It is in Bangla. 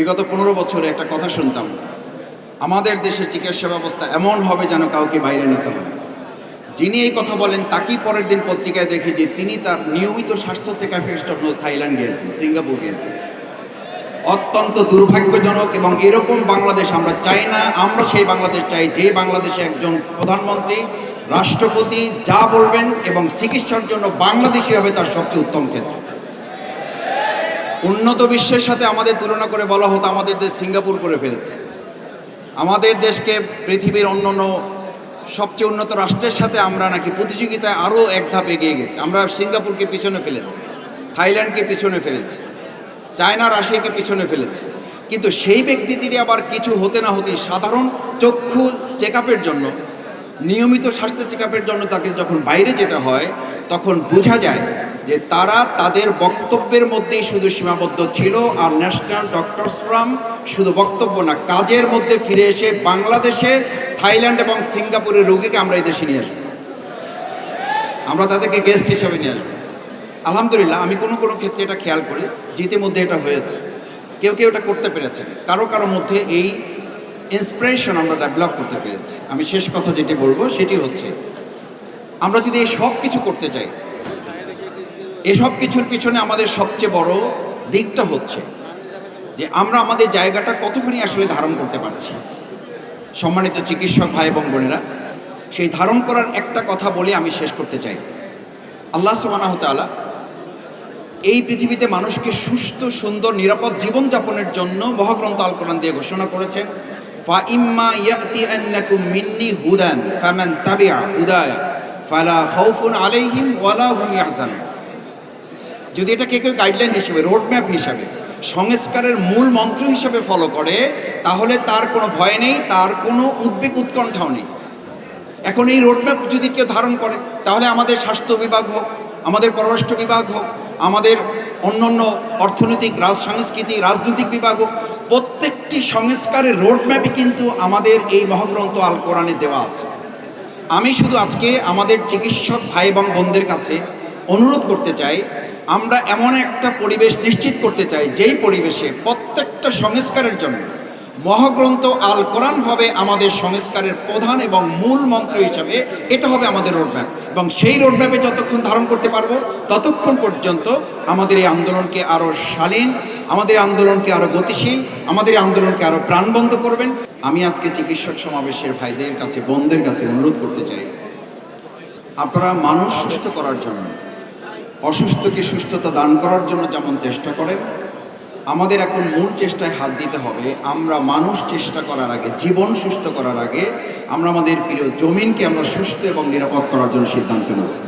বিগত পনেরো বছরে একটা কথা শুনতাম, আমাদের দেশের চিকিৎসা ব্যবস্থা এমন হবে যেন কাউকে বাইরে নিতে হয়। যিনি এই কথা বলেন, তাকেই পরের দিন পত্রিকায় দেখে যে তিনি তার নিয়মিত স্বাস্থ্য চেক আপের জন্য থাইল্যান্ড গিয়েছেন সিঙ্গাপুর গিয়েছেন অত্যন্ত দুর্ভাগ্যজনক এবং এরকম বাংলাদেশ আমরা চাই না, আমরা সেই বাংলাদেশ চাই যে বাংলাদেশে একজন প্রধানমন্ত্রী, রাষ্ট্রপতি যা বলবেন এবং চিকিৎসার জন্য বাংলাদেশই হবে তার সবচেয়ে উত্তম ক্ষেত্র। উন্নত বিশ্বের সাথে আমাদের তুলনা করে বলা হতো আমাদের দেশ সিঙ্গাপুর করে ফেলেছে। আমাদের দেশকে পৃথিবীর অন্য অন্য সবচেয়ে উন্নত রাষ্ট্রের সাথে আমরা নাকি প্রতিযোগিতায় আরও এক ধাপ এগিয়ে গেছি। আমরা সিঙ্গাপুরকে পিছনে ফেলেছি, থাইল্যান্ডকে পিছনে ফেলেছি, চায়না, রাশিয়াকে পিছনে ফেলেছি। কিন্তু সেই ব্যক্তিদেরই আবার কিছু হতে না হতেই সাধারণ চক্ষু চেক জন্য, নিয়মিত স্বাস্থ্য চেক জন্য তাকে যখন বাইরে যেতে হয়, তখন বোঝা যায় যে তারা তাদের বক্তব্যের মধ্যেই শুধু সীমাবদ্ধ ছিল আর ন্যাশনাল ডক্টরস ফ্রাম শুধু বক্তব্য না, কাজের মধ্যে ফিরে এসে বাংলাদেশে, থাইল্যান্ড এবং সিঙ্গাপুরের রোগীকে আমরা এই দেশে নিয়ে আসব। আমরা তাদেরকে গেস্ট হিসাবে নিয়ে আসব। আলহামদুলিল্লাহ, আমি কোনো কোনো ক্ষেত্রে এটা খেয়াল করি, ইতিমধ্যে এটা হয়েছে। কেউ কেউ এটা করতে পেরেছেন। কারও কারও মধ্যে এই ইন্সপিরেশন আমরা ডেভেলপ করতে পেরেছি। আমি শেষ কথা যেটি বলব, সেটি হচ্ছে আমরা যদি এই সব কিছু করতে চাই এসব কিছুর পিছনে আমাদের সবচেয়ে বড় দিকটা হচ্ছে যে আমরা আমাদের জায়গাটা কতখানি আসলে ধারণ করতে পারছি। সম্মানিত চিকিৎসক ভাই এবং বোনেরা, সেই ধারণ করার একটা কথা বলে আমি শেষ করতে চাই। আল্লাহ সুবানাহ তাআলা এই পৃথিবীতে মানুষকে সুস্থ, সুন্দর, নিরাপদ জীবনযাপনের জন্য মহাগ্রন্থ আল কোরআন দিয়ে ঘোষণা করেছেন, ফা ইম্মা মিন্নি ফালা খাউফুন আলাইহিম ওয়ালা হুম ইয়াহজানুন। যদি এটাকে কেউ গাইডলাইন হিসেবে রোডম্যাপ হিসাবে, সংস্কারের মূল মন্ত্র হিসেবে ফলো করে, তাহলে তার কোনো ভয় নেই, তার কোনো উদ্বেগ উৎকণ্ঠাও নেই। এখন এই রোডম্যাপ যদি কেউ ধারণ করে, তাহলে আমাদের স্বাস্থ্য বিভাগ হোক, আমাদের পররাষ্ট্র বিভাগ হোক, আমাদের অন্যান্য অর্থনৈতিক, রাজ, সাংস্কৃতিক, রাজনৈতিক বিভাগ হোক, প্রত্যেকটি সংস্কারের রোডম্যাপই কিন্তু আমাদের এই মহাগ্রন্থ আল কোরআনে দেওয়া আছে। আমি শুধু আজকে আমাদের চিকিৎসক ভাই এবং বোনদের কাছে অনুরোধ করতে চাই আমরা এমন একটা পরিবেশ নিশ্চিত করতে চাই, যেই পরিবেশে প্রত্যেকটা সংস্কারের জন্য মহাগ্রন্থ আল কোরআন হবে আমাদের সংস্কারের প্রধান এবং মূল মন্ত্র হিসাবে এটা হবে আমাদের রোডম্যাপ এবং সেই রোডম্যাপে যতক্ষণ ধারণ করতে পারব, ততক্ষণ পর্যন্ত আমাদের এই আন্দোলনকে আরও শালীন, আমাদের আন্দোলনকে আরও গতিশীল, আমাদের আন্দোলনকে আরও প্রাণবন্ত করবেন। আমি আজকে চিকিৎসক সমাবেশের ভাইদের কাছে, বোনদের কাছে অনুরোধ করতে চাই, আপনারা মানুষ সুস্থ করার জন্য অসুস্থকে সুস্থতা দান করার জন্য যেমন চেষ্টা করেন, আমাদের এখন মূল চেষ্টায় হাত দিতে হবে, আমরা মানুষ চেষ্টা করার আগে, জীবন সুস্থ করার আগে, আমরা আমাদের প্রিয় জমিনকে আমরা সুস্থ এবং নিরাপদ করার জন্য সিদ্ধান্ত নেব।